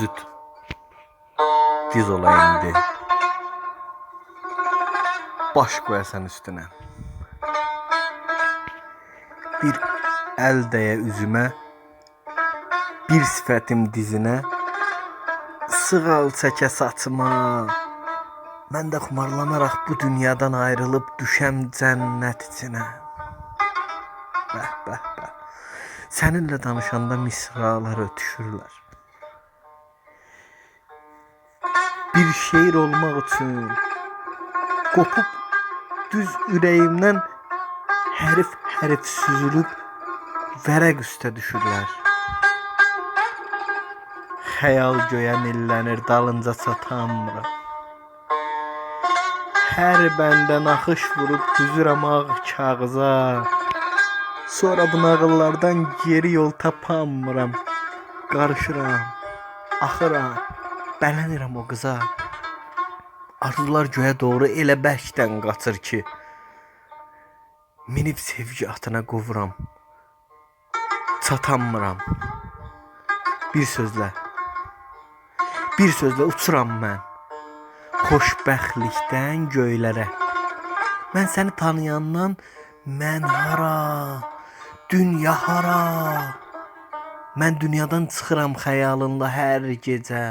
Cüt diz ola indi. Baş koyasan üstüne. Bir el dəyə üzümə, bir sifətim dizinə, sığal çəkə saçıma. Mən də xumarlanaraq bu dünyadan ayrılıb düşəm cənnət içinə. Bəh, bəh, bəh. Səninlə danışanda misralar ötüşürlər. Bir şeir olmaq üçün qopub düz ürəyimdən hərif hərif süzülüb vərəq üstə düşürlər. Xəyal göyə millənir dalınca çatamıram. Hər bəndə naxış vurub düzürəm ağ kağıza. Sonra bu nağıllardan geri yol tapamıram. Qarışıram, axıram, bələnirəm o qıza. Arzular göyə doğru elə bərkdən qaçır ki, minib sevgi atına qovuram. Çatamıram. Bir sözlə, bir sözlə uçuram mən. Xoşbəxtlikdən göylərə. Mən səni tanıyandan mən hara, dünya hara. Mən dünyadan çıxıram xəyalınla hər gecə.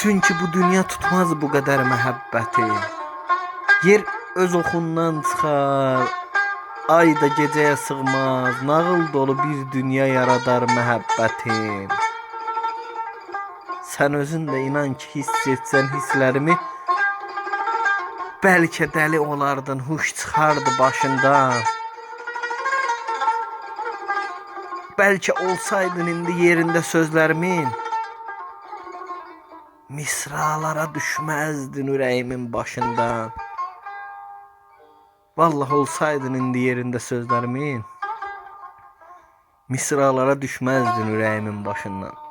Çünki bu dünya tutmaz bu qədər məhəbbəti. Yer öz oxundan çıxar. Ay da gecəyə sığmaz. Nağıl dolu bir dünya yaradar məhəbbətim. Sən özün də inan ki, hiss etsən hisslərimi bəlkə dəli olardın, huş çıxardı başından. Bəlkə olsaydın indi yerində sözlərimin misralara düşməzdin ürəyimin başından. Vallahi olsaydın indi yerində sözlərimin misralara düşməzdin ürəyimin başından.